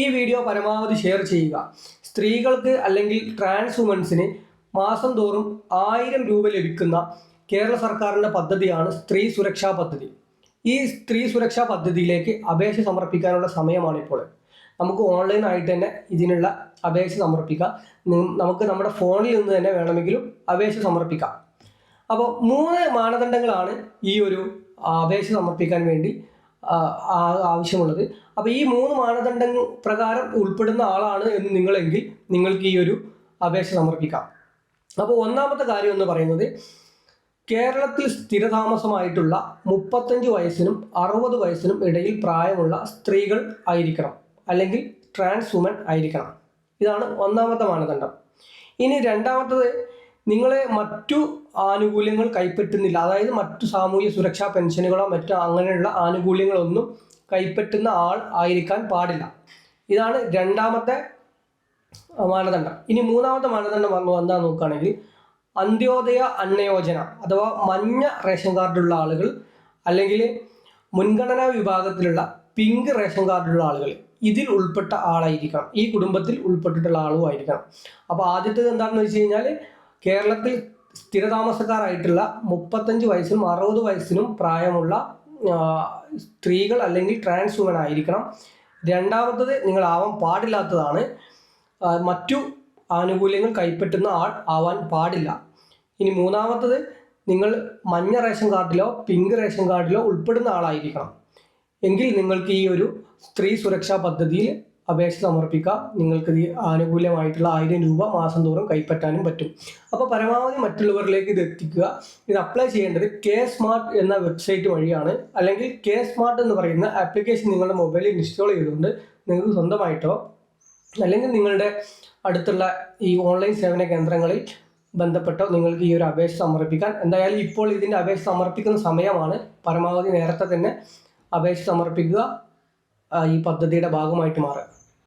ഈ വീഡിയോ പരമാവധി ഷെയർ ചെയ്യുക. സ്ത്രീകൾക്ക് അല്ലെങ്കിൽ ട്രാൻസ് വുമൻസിന് മാസം തോറും ആയിരം രൂപ ലഭിക്കുന്ന കേരള സർക്കാരിന്റെ പദ്ധതിയാണ് സ്ത്രീ സുരക്ഷാ പദ്ധതി. ഈ സ്ത്രീ സുരക്ഷാ പദ്ധതിയിലേക്ക് അപേക്ഷ സമർപ്പിക്കാനുള്ള സമയമാണിപ്പോൾ നമുക്ക് ഓൺലൈനായിട്ട് തന്നെ ഇതിനുള്ള അപേക്ഷ സമർപ്പിക്കാം. നമുക്ക് നമ്മുടെ ഫോണിൽ നിന്ന് തന്നെ വേണമെങ്കിലും അപേക്ഷ സമർപ്പിക്കാം. അപ്പോൾ മൂന്ന് മാനദണ്ഡങ്ങളാണ് ഈ ഒരു അപേക്ഷ സമർപ്പിക്കാൻ വേണ്ടി ആവശ്യമുള്ളത്. അപ്പോൾ ഈ മൂന്ന് മാനദണ്ഡങ്ങൾ പ്രകാരം ഉൾപ്പെടുന്ന ആളാണ് എന്ന് നിങ്ങളെങ്കിൽ നിങ്ങൾക്ക് ഈ ഒരു അപേക്ഷ സമർപ്പിക്കാം. അപ്പോൾ ഒന്നാമത്തെ കാര്യം എന്ന് പറയുന്നത് കേരളത്തിൽ സ്ഥിരതാമസമായിട്ടുള്ള മുപ്പത്തഞ്ച് വയസ്സിനും അറുപത് വയസ്സിനും ഇടയിൽ പ്രായമുള്ള സ്ത്രീകൾ ആയിരിക്കണം. അല്ലെങ്കിൽ ട്രാൻസ് വുമൻ ആയിരിക്കണം. ഇതാണ് ഒന്നാമത്തെ മാനദണ്ഡം. ഇനി രണ്ടാമത്തത് നിങ്ങളെ മറ്റു ആനുകൂല്യങ്ങൾ കൈപ്പറ്റുന്നില്ല. അതായത് മറ്റു സാമൂഹ്യ സുരക്ഷാ പെൻഷനുകളോ മറ്റു അങ്ങനെയുള്ള ആനുകൂല്യങ്ങളൊന്നും കൈപ്പറ്റുന്ന ആൾ ആയിരിക്കാൻ പാടില്ല. ഇതാണ് രണ്ടാമത്തെ മാനദണ്ഡം. ഇനി മൂന്നാമത്തെ മാനദണ്ഡം പറഞ്ഞു എന്താ നോക്കുകയാണെങ്കിൽ അന്ത്യോദയ അന്നയോജന അഥവാ മഞ്ഞ റേഷൻ കാർഡുള്ള ആളുകൾ അല്ലെങ്കിൽ മുൻഗണനാ വിഭാഗത്തിലുള്ള പിങ്ക് റേഷൻ കാർഡുള്ള ആളുകൾ ഇതിൽ ഉൾപ്പെട്ട ആളായിരിക്കണം. ഈ കുടുംബത്തിൽ ഉൾപ്പെട്ടിട്ടുള്ള ആളുമായിരിക്കണം അപ്പോൾ ആദ്യത്തേത് എന്താണെന്ന് വെച്ച് കഴിഞ്ഞാൽ കേരളത്തിൽ സ്ഥിരതാമസക്കാരായിട്ടുള്ള മുപ്പത്തഞ്ച് വയസ്സിനും അറുപത് വയസ്സിനും പ്രായമുള്ള സ്ത്രീകൾ അല്ലെങ്കിൽ ട്രാൻസ് വുമൻ ആയിരിക്കണം. രണ്ടാമത്തത് നിങ്ങളാവാൻ പാടില്ലാത്തതാണ്. മറ്റു ആനുകൂല്യങ്ങൾ കൈപ്പറ്റുന്ന ആൾ ആവാൻ പാടില്ല. ഇനി മൂന്നാമത്തത് നിങ്ങൾ മഞ്ഞ റേഷൻ കാർഡിലോ പിങ്ക് റേഷൻ കാർഡിലോ ഉൾപ്പെടുന്ന ആളായിരിക്കണം. എങ്കിൽ നിങ്ങൾക്ക് ഈ ഒരു സ്ത്രീ സുരക്ഷാ പദ്ധതിയിൽ അപേക്ഷ സമർപ്പിക്കാം. നിങ്ങൾക്ക് ആനുകൂല്യമായിട്ടുള്ള ആയിരം രൂപ മാസം തോറും കൈപ്പറ്റാനും പറ്റും. അപ്പോൾ പരമാവധി മറ്റുള്ളവരിലേക്ക് ഇത് എത്തിക്കുക. ഇത് അപ്ലൈ ചെയ്യേണ്ടത് കെ സ്മാർട്ട് എന്ന വെബ്സൈറ്റ് വഴിയാണ്. അല്ലെങ്കിൽ കെ സ്മാർട്ട് എന്ന് പറയുന്ന ആപ്ലിക്കേഷൻ നിങ്ങളുടെ മൊബൈലിൽ ഇൻസ്റ്റാൾ ചെയ്തുകൊണ്ട് നിങ്ങൾക്ക് സ്വന്തമായിട്ടോ അല്ലെങ്കിൽ നിങ്ങളുടെ അടുത്തുള്ള ഈ ഓൺലൈൻ സേവന കേന്ദ്രങ്ങളിൽ ബന്ധപ്പെട്ടോ നിങ്ങൾക്ക് ഈ ഒരു അപേക്ഷ സമർപ്പിക്കാൻ. എന്തായാലും ഇപ്പോൾ ഇതിന്റെ അപേക്ഷ സമർപ്പിക്കുന്ന സമയമാണ്. പരമാവധി നേരത്തെ തന്നെ അപേക്ഷ സമർപ്പിക്കുക. ഈ പദ്ധതിയുടെ ഭാഗമായിട്ട് മാറുക.